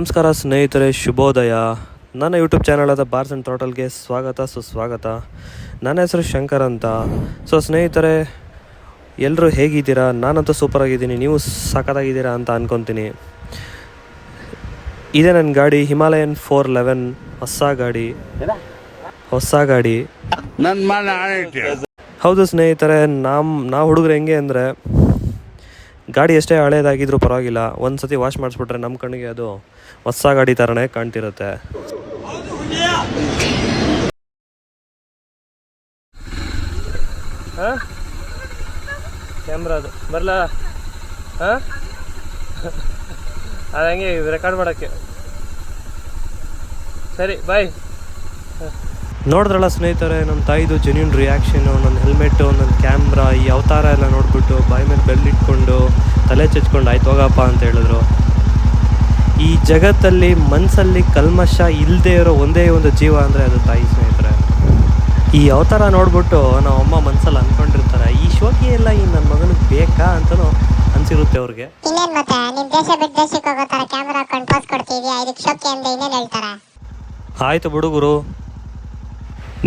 ನಮಸ್ಕಾರ ಸ್ನೇಹಿತರೆ ಶುಭೋದಯ. ನನ್ನ ಯೂಟ್ಯೂಬ್ ಚಾನಲ್ ಆದ ಬಾರ್ಸ್ ಆ್ಯಂಡ್ ತೋಟಲ್ಗೆ ಸ್ವಾಗತ ಸುಸ್ವಾಗತ. ನನ್ನ ಹೆಸರು ಶಂಕರ್ ಅಂತ. ಸೊ ಸ್ನೇಹಿತರೆ ಎಲ್ಲರೂ ಹೇಗಿದ್ದೀರಾ? ನಾನಂತೂ ಸೂಪರ್ ಆಗಿದ್ದೀನಿ. ನೀವು ಸಖತ್ತಾಗಿದ್ದೀರಾ ಅಂತ ಅನ್ಕೊತೀನಿ. ಇದೇ ನನ್ನ ಗಾಡಿ ಹಿಮಾಲಯನ್ ಫೋರ್ ಲೆವೆನ್ ಹೊಸ ಗಾಡಿ. ಹೊಸ ಗಾಡಿ. ಹೌದು ಸ್ನೇಹಿತರೆ ನಮ್ಮ ನಾವು ಹುಡುಗರು ಹೆಂಗೆ ಅಂದರೆ ಗಾಡಿ ಎಷ್ಟೇ ಹಳೇದಾಗಿದ್ರೂ ಪರವಾಗಿಲ್ಲ ಒಂದು ಸತಿ ವಾಶ್ ಮಾಡಿಸ್ಬಿಟ್ರೆ ನಮ್ಮ ಕಣ್ಣಿಗೆ ಅದು ಹೊಸ ಗಾಡಿ ಥರನೇ ಕಾಣ್ತಿರುತ್ತೆ. ಕ್ಯಾಮ್ರಾ ಅದು. ಬರಲ? ಹಾಂ? ಅದು ಹಂಗೆ ರೆಕಾರ್ಡ್ ಮಾಡೋಕ್ಕೆ. ಸರಿ ಬಾಯ್ ನೋಡಿದ್ರಲ್ಲ ಸ್ನೇಹಿತರೆ ನಮ್ಮ ತಾಯಿದು ಜೆನ್ಯೂನ್ ರಿಯಾಕ್ಷನು ನನ್ನ ಹೆಲ್ಮೆಟ್ಟು ನನ್ನ ಕ್ಯಾಮ್ರಾ ಈ ಅವತಾರ ಎಲ್ಲ ನೋಡಿಬಿಟ್ಟು ಬಾಯಿ ಮೇಲೆ ಬೆಲ್ಲಿಟ್ಕೊಂಡು ತಲೆ ಚಚ್ಕೊಂಡು ಆಯ್ತು ಹೋಗಪ್ಪ ಅಂತ ಹೇಳಿದ್ರು. ಈ ಜಗತ್ತಲ್ಲಿ ಮನಸ್ಸಲ್ಲಿ ಕಲ್ಮಶ ಇಲ್ಲದೆ ಇರೋ ಒಂದೇ ಒಂದು ಜೀವ ಅಂದರೆ ಅದು ತಾಯಿ ಸ್ನೇಹಿತರೆ. ಈ ಅವತಾರ ನೋಡ್ಬಿಟ್ಟು ನಮ್ಮ ಅಮ್ಮ ಮನಸ್ಸಲ್ಲಿ ಅಂದ್ಕೊಂಡಿರ್ತಾರೆ ಈ ಶೋಕಿ ಎಲ್ಲ ಈ ನನ್ನ ಮಗನಿಗೆ ಬೇಕಾ? ಅಂತಲೂ ಅನ್ಸಿರುತ್ತೆ ಅವ್ರಿಗೆ. ಇನ್ನೇನ್ ಮತ್ತೆ? ನಿಮ್ ದೇಶ ಬಿಟ್ಟು ದೇಶಕ್ಕೆ ಹೋಗೋ ತರ ಕ್ಯಾಮ್ರಾ ಹಾಕೊಂಡು ಪೋಸ್ ಕೊಡ್ತೀವಿ ಇದಕ್ಕೆ ಶೋಕಿ ಅಂತ ಇನ್ನೇನ್ ಹೇಳ್ತಾರೆ? ಆಯಿತು ಹುಡುಗರು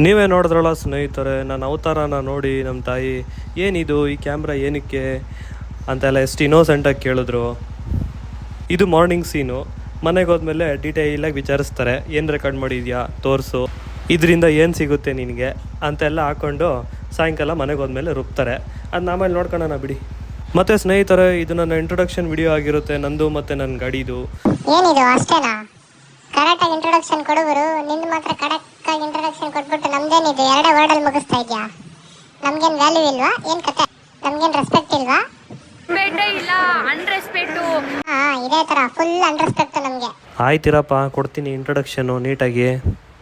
ನೀವೇ ನೋಡಿದ್ರಲ್ಲ ಸ್ನೇಹಿತರೆ, ನನ್ನ ಅವತಾರನ ನೋಡಿ ನಮ್ಮ ತಾಯಿ, ಏನಿದು ಈ ಕ್ಯಾಮ್ರಾ ಏನಕ್ಕೆ? ಅಂತೆಲ್ಲ ಎಷ್ಟು ಇನ್ನೋಸೆಂಟಾಗಿ ಕೇಳಿದ್ರು. ಇದು ಮಾರ್ನಿಂಗ್ ಸೀನು ಮನೆಗೆ ಹೋದ್ಮೇಲೆ ಡೀಟೇಲಾಗಿ ವಿಚಾರಿಸ್ತಾರೆ, ಏನು ರೆಕಾರ್ಡ್ ಮಾಡಿದ್ಯಾ? ತೋರಿಸು. ಇದರಿಂದ ಏನು ಸಿಗುತ್ತೆ ನಿನಗೆ? ಅಂತೆಲ್ಲ ಹಾಕ್ಕೊಂಡು ಸಾಯಂಕಾಲ ಮನೆಗೆ ಹೋದ್ಮೇಲೆ ರುಬ್ತಾರೆ. ಅದು ನಾಮೇಲೆ ನೋಡ್ಕೊಳ್ಳೋಣ ಬಿಡಿ. ಮತ್ತೆ ಸ್ನೇಹಿತರೆ, ಇದು ನನ್ನ ಇಂಟ್ರೊಡಕ್ಷನ್ ವಿಡಿಯೋ ಆಗಿರುತ್ತೆ, ನಂದು ಮತ್ತು ನನ್ನ ಗಾಡಿದು. ಏನಿದು, ಅಷ್ಟೇನಾ? ಕರೆಕ್ಟ್ ಆಗಿ ಇಂಟ್ರೊಡಕ್ಷನ್ ಕೊಡುವರು ನಿಂದು ಮಾತ್ರ ಕರೆಕ್ಟ್ ಆಗಿ ಇಂಟ್ರೊಡಕ್ಷನ್ ಕೊಟ್ಬಿಟ್ಟು ನಮ್ದೇನಿದೆ? ಎರಡೇ ವರ್ಡ್ ಅಲ್ಲಿ ಮುಗಿಸ್ತಾ ಇದ್ಯಾ? ನಮ್ಗೇನು ವ್ಯಾಲ್ಯೂ ಇಲ್ವಾ? ಏನ್ ಕತೆ? ನಮ್ಗೇನು ರೆಸ್ಪೆಕ್ಟ್ ಇಲ್ವಾ? ಇಲ್ಲ ಅನ್ರೆಸ್ಪೆಕ್ಟು ಹಾ ಇದೇ ತರ. ಫುಲ್ ಅನ್ರೆಸ್ಪೆಕ್ಟ್ ನಮ್ಗೆ. ಆಯ್ತಿರಪ್ಪ ಕೊಡ್ತೀನಿ ಇಂಟ್ರೊಡಕ್ಷನು ನೀಟಾಗಿ.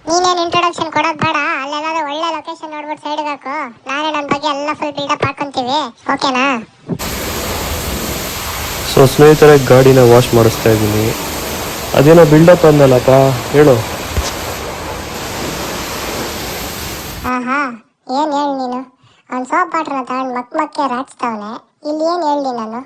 ನೀನೇನ್ ಇಂಟ್ರೊಡಕ್ಷನ್ ಕೊಡೋದ್ ಬೇಡ. ಅಲ್ಲೆಲ್ಲಾದ್ರೂ ಒಳ್ಳೆ ಲೊಕೇಶನ್ ನೋಡ್ಬಿಟ್ಟು ಸೈಡ್ ಹಾಕು. ನಾನೇ ನನ್ನ ಬಗ್ಗೆ ಎಲ್ಲ ಫುಲ್ ಬಿಲ್ಡಪ್ ಹಾಕೊಂತೀವಿ. ಓಕೆನಾ ಸೊ ಸ್ನೇಹಿತರೆ ಗಾಡಿನ ವಾಶ್ ಮಾಡಿಸ್ತಾ ಇದ್ದೀನಿ. ಅದೇನೋ ಬಿಲ್ಡಪ್ ಅಂದಲ್ಲಪ್ಪ ಹೇಳು. ಆಹಾ ಏನ್ ಹೇಳಿ ನೀನು? ಅವ್ನ್ ಸೋಪ್ ಬಾಟ್ರನ್ನ ತಗೊಂಡ್ ಮಕ್ ಮಕ್ಕೆ ರಾಚ್ತಾವನೆ. ಇಲ್ಲಿ ಏನ್ ಹೇಳಿ ನಾನು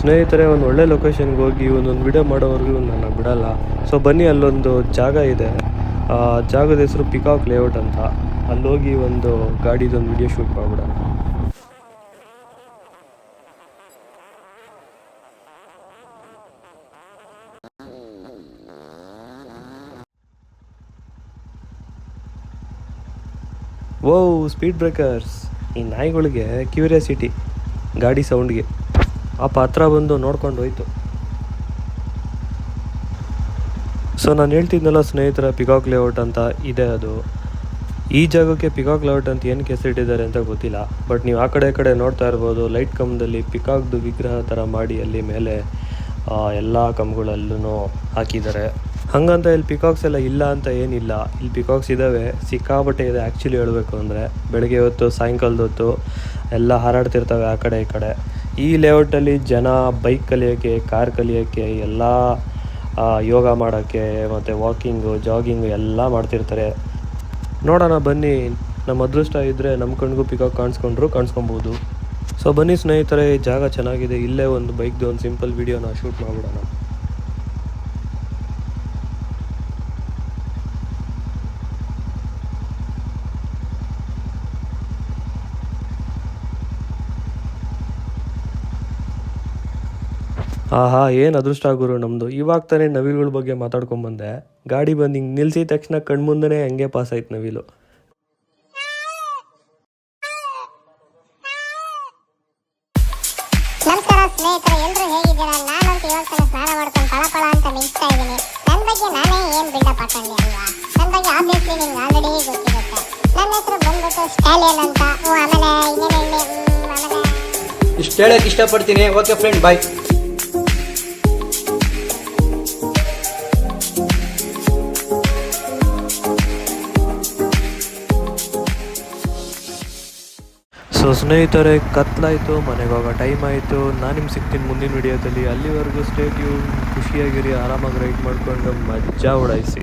ಸ್ನೇಹಿತರೆ ಒಂದು ಒಳ್ಳೆ ಲೊಕೇಶನ್ಗೆ ಹೋಗಿ ಒಂದೊಂದು ವಿಡಿಯೋ ಮಾಡೋವರೆಗೂ ನನ್ನ ಬಿಡಲ್ಲ. ಸೊ ಬನ್ನಿ ಅಲ್ಲೊಂದು ಜಾಗ ಇದೆ. ಆ ಜಾಗದ ಹೆಸರು ಪಿಕಾಕ್ ಲೇಔಟ್ ಅಂತ. ಅಲ್ಲೋಗಿ ಒಂದು ಗಾಡಿದೊಂದು ವಿಡಿಯೋ ಶೂಟ್ ಮಾಡ್ಬಿಡೋಣ. ಓ ಸ್ಪೀಡ್ ಬ್ರೇಕರ್ಸ್ ಈ ನಾಯಿಗಳಿಗೆ ಕ್ಯೂರಿಯಾಸಿಟಿ ಗಾಡಿ ಸೌಂಡ್ಗೆ ಆ ಪಾತ್ರ ಬಂದು ನೋಡ್ಕೊಂಡು ಹೋಯ್ತು. ಸೊ ನಾನು ಹೇಳ್ತಿದ್ನಲ್ಲ ಸ್ನೇಹಿತರ ಪಿಕಾಕ್ ಲೇಔಟ್ ಅಂತ, ಇದೆ ಅದು. ಈ ಜಾಗಕ್ಕೆ ಪಿಕಾಕ್ ಲೇಔಟ್ ಅಂತ ಏನು ಕೆಸರಿಟ್ಟಿದ್ದಾರೆ ಅಂತ ಗೊತ್ತಿಲ್ಲ. ಬಟ್ ನೀವು ಆ ಕಡೆ ಕಡೆ ನೋಡ್ತಾ ಇರ್ಬೋದು ಲೈಟ್ ಕಂಬದಲ್ಲಿ ಪಿಕಾಕ್ದು ವಿಗ್ರಹ ಥರ ಮಾಡಿ ಅಲ್ಲಿ ಮೇಲೆ ಎಲ್ಲ ಕಂಬಗಳಲ್ಲೂ ಹಾಕಿದ್ದಾರೆ. ಹಂಗಂತ ಇಲ್ಲಿ ಪಿಕಾಕ್ಸ್ ಎಲ್ಲ ಇಲ್ಲ ಅಂತ ಏನಿಲ್ಲ. ಇಲ್ಲಿ ಪಿಕಾಕ್ಸ್ ಇದ್ದಾವೆ ಸಿಕ್ಕಾಪಟ್ಟೆ ಇದೆ ಆ್ಯಕ್ಚುಲಿ ಹೇಳಬೇಕು ಅಂದರೆ. ಬೆಳಗ್ಗೆ ಹೊತ್ತು, ಸಾಯಂಕಾಲದ ಹೊತ್ತು ಎಲ್ಲ ಹಾರಾಡ್ತಿರ್ತವೆ ಆ ಕಡೆ ಈ ಕಡೆ. ಈ ಲೇಔಟಲ್ಲಿ ಜನ ಬೈಕ್ ಕಲಿಯೋಕ್ಕೆ ಕಾರ್ ಕಲಿಯೋಕ್ಕೆ ಎಲ್ಲ ಯೋಗ ಮಾಡೋಕ್ಕೆ ಮತ್ತು ವಾಕಿಂಗು ಜಾಗಿಂಗು ಎಲ್ಲ ಮಾಡ್ತಿರ್ತಾರೆ. ನೋಡೋಣ, ಬನ್ನಿ. ನಮ್ಮ ಅದೃಷ್ಟ ಇದ್ದರೆ ನಮ್ಮ ಕಣ್ಗೂ ಪಿಕಾಕ್ ಕಾಣಿಸ್ಕೊಂಡ್ರು ಕಾಣಿಸ್ಕೊಬೋದು. ಸೊ ಬನ್ನಿ ಸ್ನೇಹಿತರೆ ಈ ಜಾಗ ಚೆನ್ನಾಗಿದೆ. ಇಲ್ಲೇ ಒಂದು ಬೈಕ್ದು ಒಂದು ಸಿಂಪಲ್ ವೀಡಿಯೋನ ಶೂಟ್ ಮಾಡಿಬಿಡೋಣ. ಆಹಾ ಏನು ಅದೃಷ್ಟ ಗುರು ನಮ್ಮದು ಇವಾಗ ತಾನೇ ನವಿಲುಗಳ ಬಗ್ಗೆ ಮಾತಾಡ್ಕೊಂಬಂದೆ ಗಾಡಿ ಬಂದು ಹಿಂಗೆ ನಿಲ್ಸಿದ ತಕ್ಷಣ ಕಣ್ಮುಂದನೇ ಹಂಗೆ ಪಾಸ್ ಆಯ್ತು ನವಿಲು. ನಮಸ್ಕಾರ ಸ್ನೇಹಿತರೆ ಎಲ್ರು ಹೇಗಿದ್ದೀರಾ? ನಾನಂತೂ ಇವಾಗ ತಾನೇ ಸ್ನಾನ ಮಾಡ್ಕೊಂಡು ಪಳ ಪಳ ಅಂತ ಮಿಂಚ್ತಾ ಇದ್ದೀನಿ. ನನ್ನ ಬಗ್ಗೆ ನಾನೇ ಏನ್ ಬಿಲ್ಡಪ್ ಹಾಕೊಂಡೆ ಅಲ್ವಾ? ನನ್ನ ಬಗ್ಗೆ ಆಬ್ವಿಯಸ್ಲಿ ನಿಮ್ಗೆ ಆಲ್ರೆಡಿ ಗೊತ್ತಿರುತ್ತೆ. ನನ್ನ ಹೆಸರು ಬಂದ್ಬಿಟ್ಟು ಸ್ಟಾಲಿಯನ್ ಅಂತ. ಹ್ಞೂ ಆಮೇಲೆ ಇನ್ನೇನು ಹೇಳಿ ಹ್ಮ್, ಆಮೇಲೆ ಇಷ್ಟು ಹೇಳಕ್ ಇಷ್ಟಪಡ್ತೀನಿ. ಓಕೆ ಫ್ರೆಂಡ್ ಬಾಯ್ ಸೊ ಸ್ನೇಹಿತರೆ, ಕತ್ಲಾಯಿತು ಮನೆಗೆ ಹೋಗೋ ಟೈಮ್ ಆಯಿತು ನಾನು ನಿಮ್ಗೆ ಸಿಗ್ತೀನಿ ಮುಂದಿನ ವಿಡಿಯೋದಲ್ಲಿ. ಅಲ್ಲಿವರೆಗೂ ಸ್ಟೇಟ್ ಖುಷಿಯಾಗಿರಿ, ಆರಾಮಾಗಿ ರೈಡ್ ಮಾಡ್ಕೊಂಡು ಮಜಾ ಉಡಾಯಿಸಿ